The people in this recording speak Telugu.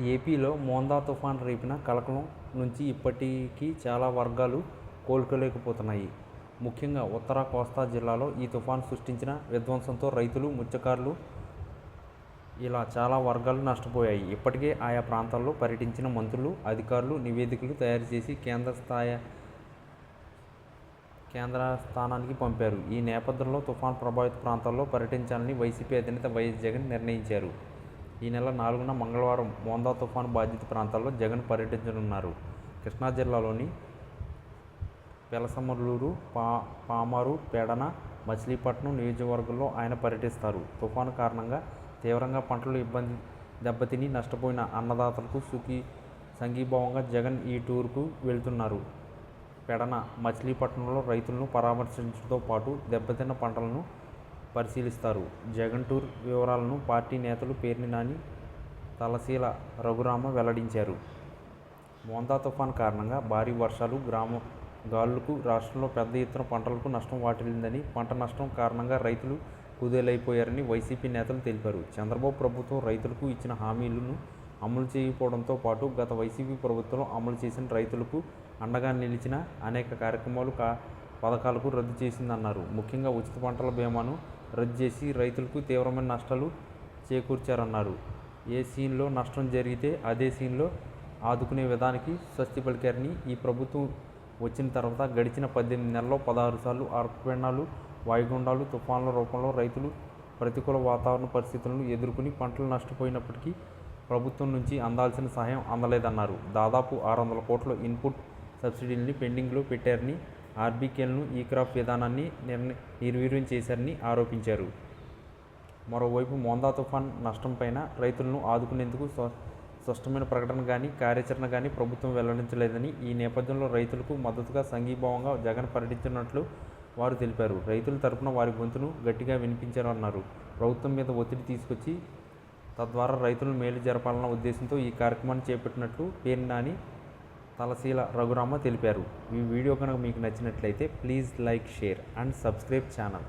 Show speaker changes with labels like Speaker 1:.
Speaker 1: ఏపీలో మోందా తుఫాన్ రేపిన కలకలం నుంచి ఇప్పటికీ చాలా వర్గాలు కోలుకోలేకపోతున్నాయి. ముఖ్యంగా ఉత్తర కోస్తా జిల్లాలో ఈ తుఫాన్ సృష్టించిన విధ్వంసంతో రైతులు, మత్స్యకారులు ఇలా చాలా వర్గాలు నష్టపోయాయి. ఇప్పటికే ఆయా ప్రాంతాల్లో పర్యటించిన మంత్రులు, అధికారులు నివేదికలు తయారు చేసి కేంద్ర స్థాయి కేంద్ర స్థానానికి పంపారు. ఈ నేపథ్యంలో తుఫాను ప్రభావిత ప్రాంతాల్లో పర్యటించాలని వైసీపీ అధినేత వైఎస్ జగన్ నిర్ణయించారు. ఈ నెల నాలుగున మంగళవారం మోందా తుఫాను బాధిత ప్రాంతాల్లో జగన్ పర్యటించనున్నారు. కృష్ణా జిల్లాలోని పెలసమర్లూరు, పామారు, పెడన, మచిలీపట్నం నియోజకవర్గంలో ఆయన పర్యటిస్తారు. తుఫాను కారణంగా తీవ్రంగా పంటలు ఇబ్బంది దెబ్బతిని నష్టపోయిన అన్నదాతలకు సుఖీ సంఘీభావంగా జగన్ ఈ టూర్కు వెళుతున్నారు. పెడన, మచిలీపట్నంలో రైతులను పరామర్శించడంతో పాటు దెబ్బతిన్న పంటలను పరిశీలిస్తారు. జగన్ టూర్ వివరాలను పార్టీ నేతలు పేర్ని నాని, తలశీల రఘురామ వెల్లడించారు. మోందా తుఫాను కారణంగా భారీ వర్షాలు, గ్రామ గాలులకు రాష్ట్రంలో పెద్ద ఎత్తున పంటలకు నష్టం వాటిల్లిందని, పంట నష్టం కారణంగా రైతులు కుదేలైపోయారని వైసీపీ నేతలు తెలిపారు. చంద్రబాబు ప్రభుత్వం రైతులకు ఇచ్చిన హామీలను అమలు చేయకపోవడంతో పాటు గత వైసీపీ ప్రభుత్వం అమలు చేసిన రైతులకు అండగా నిలిచిన అనేక కార్యక్రమాలు, కా పథకాలకు రద్దు చేసిందన్నారు. ముఖ్యంగా ఉచిత పంటల బీమాను రద్దు చేసి రైతులకు తీవ్రమైన నష్టాలు చేకూర్చారన్నారు. ఏ సీన్లో నష్టం జరిగితే అదే సీన్లో ఆదుకునే విధానానికి స్వస్తి పలికారని, ఈ ప్రభుత్వం వచ్చిన తర్వాత గడిచిన పద్దెనిమిది నెలల్లో పదహారు సార్లు అర్పణాలు వాయుగుండాలు, తుఫాన్ల రూపంలో రైతులు ప్రతికూల వాతావరణ పరిస్థితులను ఎదుర్కొని పంటలు నష్టపోయినప్పటికీ ప్రభుత్వం నుంచి అందాల్సిన సహాయం అందలేదన్నారు. దాదాపు ఆరు వందల కోట్ల ఇన్పుట్ సబ్సిడీల్ని పెండింగ్లో పెట్టారని, ఆర్బీకేలను ఈ క్రాప్ విధానాన్ని నిర్వీర్యం చేశారని ఆరోపించారు. మరోవైపు మోందా తుఫాన్ నష్టంపైన రైతులను ఆదుకునేందుకు స్పష్టమైన ప్రకటన కానీ కార్యాచరణ కానీ ప్రభుత్వం వెల్లడించలేదని, ఈ నేపథ్యంలో రైతులకు మద్దతుగా సంఘీభావంగా జగన్ పర్యటించినట్లు వారు తెలిపారు. రైతుల తరపున వారి గొంతును గట్టిగా వినిపించారన్నారు. ప్రభుత్వం మీద ఒత్తిడి తీసుకొచ్చి తద్వారా రైతులను మేలు జరపాలన్న ఉద్దేశంతో ఈ కార్యక్రమాన్ని చేపట్టినట్లు పేర్ని తలసీల తలశీల రఘురామ తెలిపారు. ఈ వీడియో కనుక మీకు నచ్చినట్లయితే please like, share and subscribe channel.